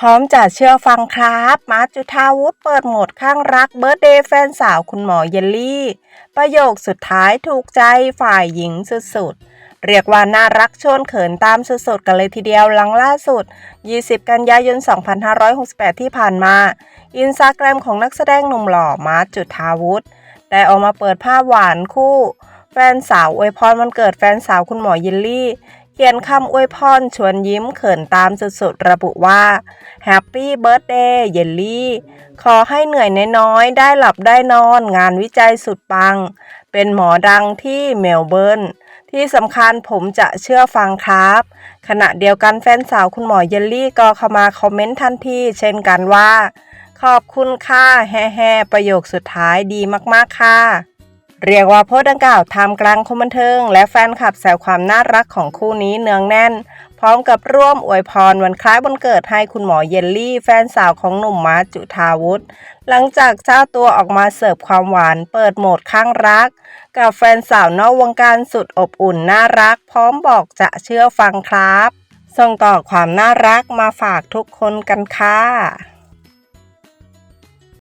พร้อมจะเชื่อฟังครับ มาร์จุธาวุฒิเปิดโหมดข้างรักเบิร์ดเดย์แฟนสาวคุณหมอเยลลี่ ประโยคสุดท้ายถูกใจฝ่ายหญิงสุดๆ เรียกว่าน่ารักชวนเขินตามสุดๆ กันเลยทีเดียวหลังล่าสุด 20 กันยายน 2568 ที่ผ่านมา อินสตาแกรมของนักแสดงหนุ่มหล่อมาร์จุธาวุฒิได้ออกมาเปิดภาพหวานคู่ แฟนสาวอวยพรวันเกิดแฟนสาวคุณหมอเยลลี่ ขียนคำอวยพรชวนยิ้มเขินตามสุดๆ ระบุว่า Happy Birthday เยลลี่ ขอให้เหนื่อยน้อยๆ ได้หลับได้นอนงานวิจัยสุดปัง เป็นหมอดังที่เมลเบิร์น ที่สำคัญผมจะเชื่อฟังครับ ขณะเดียวกันแฟนสาวคุณหมอเยลลี่ก็เข้ามาคอมเมนต์ทันทีเช่นกันว่า ขอบคุณค่ะแฮ่ๆประโยคสุดท้ายดีมากๆค่ะ เรียกว่าโพสต์ดังกล่าวทำกลางคนบันเทิง และแฟนคลับแซวความน่ารักของคู่นี้เนืองแน่น พร้อมกับร่วมอวยพรวันคล้ายวันเกิดให้คุณหมอเยลลี่ แฟนสาวของหนุ่มมาร์จุธาวุฒิหลังจากเจ้าตัวออกมาเสิร์ฟความหวาน เปิดโหมดข้างรัก กับแฟนสาวนอกวงการสุดอบอุ่นน่ารัก พร้อมบอกจะเชื่อฟังครับ ส่งต่อความน่ารักมาฝากทุกคนกันค่ะ